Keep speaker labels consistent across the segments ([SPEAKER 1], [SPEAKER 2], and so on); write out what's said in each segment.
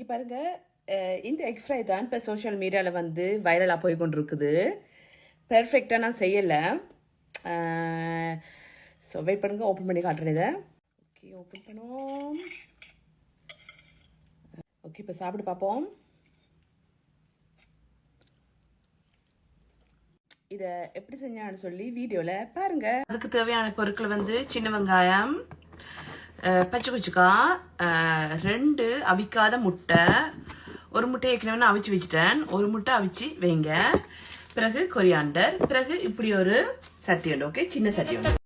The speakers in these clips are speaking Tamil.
[SPEAKER 1] இங்கே பாருங்கள் இந்த எக் ஃப்ரை தான் இப்போ சோஷியல் மீடியாவில் வந்து வைரலாக போய் கொண்டிருக்குது. பெர்ஃபெக்டாக நான் செய்யலை. ஸோ வெயிட் பண்ணுங்கள் ஓப்பன் பண்ணி காட்டுறேன் இதை. ஓகே ஓப்பன் பண்ணுவோம். ஓகே இப்போ சாப்பிட்டு பார்ப்போம். இதை எப்படி செஞ்சான்னு சொல்லி வீடியோவில் பாருங்கள் அதுக்கு தேவையான பொருட்கள் வந்து சின்ன வெங்காயம் பச்சை குச்சிக்காய் ரெண்டு அவிக்காத முட்டை ஒரு முட்டை ஏற்கனவே அவிச்சு வச்சுட்டேன். ஒரு முட்டை அவிச்சு வைங்க. பிறகு கொரியாண்டர் பிறகு இப்படி ஒரு சட்டி உண்டு ஓகே சின்ன சட்டி உண்டு.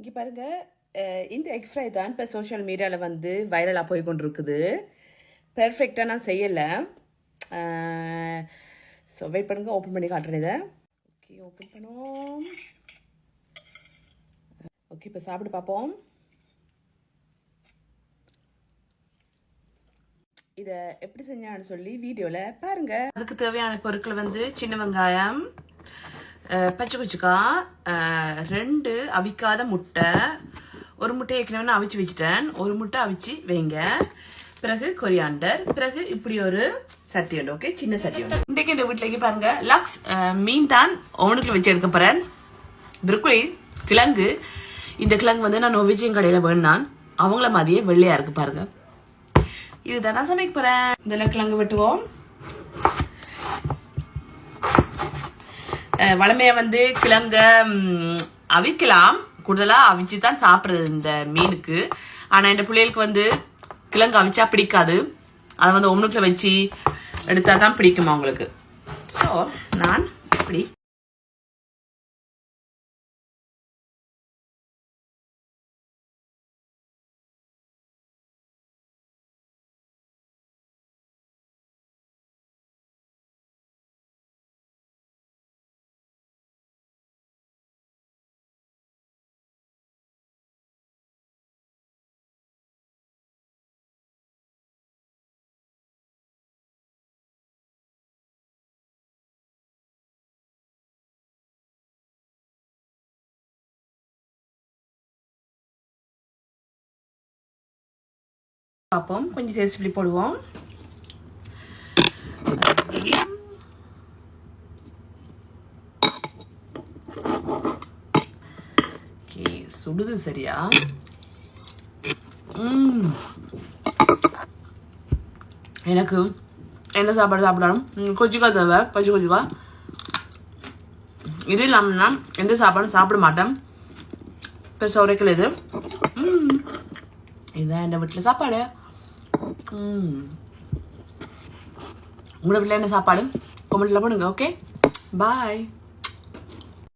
[SPEAKER 1] இங்கே பாருங்க இந்த எக் ஃப்ரை தான் இப்போ சோஷியல் மீடியாவில் வந்து வைரலாக போய் கொண்டிருக்குது. பெர்ஃபெக்டாக நான் செய்யலை. ஸோ வெயிட் பண்ணுங்க ஓப்பன் பண்ணி காட்டுறேன் இதை. ஓகே ஓப்பன் பண்ணுவோம் ஓகே இப்போ சாப்பிட்டு பார்ப்போம். இதை எப்படி செஞ்சான்னு சொல்லி வீடியோவில் பாருங்கள் அதுக்கு தேவையான பொருட்கள் வந்து சின்ன வெங்காயம் பச்சை குச்சிக்காய் ரெண்டு அவிக்காத முட்டை ஒரு முட்டை ஏற்கனவே அவிச்சு வச்சுட்டேன். ஒரு முட்டை அவிச்சு வைங்க. பிறகு கொரியாண்டர் பிறகு இப்படி ஒரு சட்டி உண்டு ஓகே சின்ன சட்டி உண்டு. இன்றைக்கு இந்த வீட்டில் பாருங்க லக்ஸ் மீன் தான் ஓனுக்கு வச்சு எடுக்க போகிறேன் பிருக்குலி கிழங்கு. இந்த கிழங்கு வந்து நான் நொவிஜியம் கடையில் வேணான் அவங்கள மாதிரியே வெள்ளையா இருக்கு பாருங்க. இதுதான் நான் சமைக்க போறேன். இதில் கிழங்கு வெட்டுவோம். வளமையை வந்து கிழங்க அவிக்கலாம். கூடுதலாக அவிச்சு தான் சாப்பிட்றது இந்த மீனுக்கு. ஆனால் இந்த பிள்ளைகளுக்கு வந்து கிழங்கு அவிச்சா பிடிக்காது. அதை வந்து ஒன்றுக்குள்ள வச்சு எடுத்தா தான் பிடிக்குமா அவங்களுக்கு ஸோ நான் இப்படி பார்ப்போம் கொஞ்சம் டேஸ்ட் இப்படி போடுவோம். ஓகே சுடுது சரியா? எனக்கு என்ன சாப்பாடு சாப்பிடணும்? ம், தேவை. கொஞ்சம் கொச்சிக்காய் இது இல்லாமல்னா எந்த சாப்பாடும் சாப்பிட மாட்டேன். இப்போ உரைக்கல இது. இதுதான் என் வீட்டில் சாப்பாடு. உங்களோட வீட்டில் என்ன சாப்பாடு? கமெண்ட்டில் பண்ணுங்க ஓகே பாய்